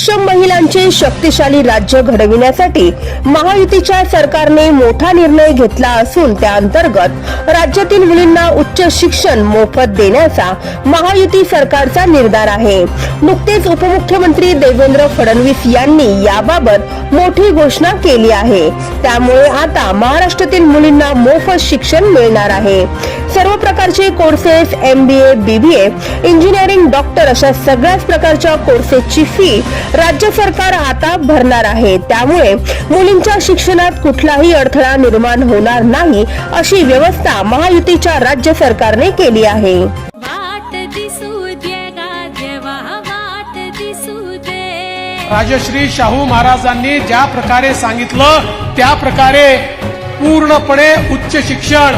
सक्षम महिलांचे शक्तिशाली राज्य घडविण्यासाठी महायुतीच्या सरकारने मोठा निर्णय घेतला असून त्या अंतर्गत राज्यातील मुलींना उच्च शिक्षण मोफत देण्याचा महायुती सरकारचा निर्धार आहे. नुकतेच उपमुख्यमंत्री देवेंद्र फडणवीस यांनी याबाबत मोठी घोषणा केली आहे. त्यामुळे आता महाराष्ट्रातील मुलींना मोफत शिक्षण मिळणार आहे. सर्व प्रकारचे courses M B A BBA engineering doctor अशा सगळ्याच प्रकारच्या कोर्सेसची फी राज्य सरकार आता भरणार आहे. त्यामुळे मुलींच्या शिक्षणात कुठलाही अडथळा निर्माण होणार नाही अशी व्यवस्था महायुतीच्या राज्य सरकारने केली आहे. राजश्री शाहू महाराजांनी ज्या प्रकारे सांगितलं त्या प्रकारे पूर्णपणे उच्च शिक्षण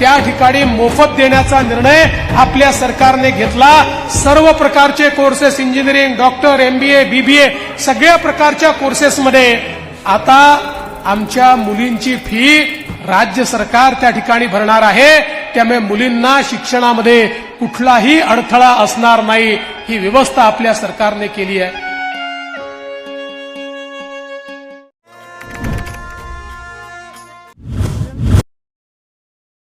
त्या ठिकाणी मोफत देण्याचा निर्णय आपल्या सरकारने घेतला. सर्व प्रकारचे courses engineering doctor MBA BBA सगळ्या प्रकारच्या कोर्सेसमध्ये आता आमच्या मुलींची फी राज्य सरकार त्या ठिकाणी भरणार आहे. त्यामुळे मुलींना शिक्षणामध्ये कुठलाही अडथळा असणार नाही. ही व्यवस्था आपल्या सरकारने केली आहे.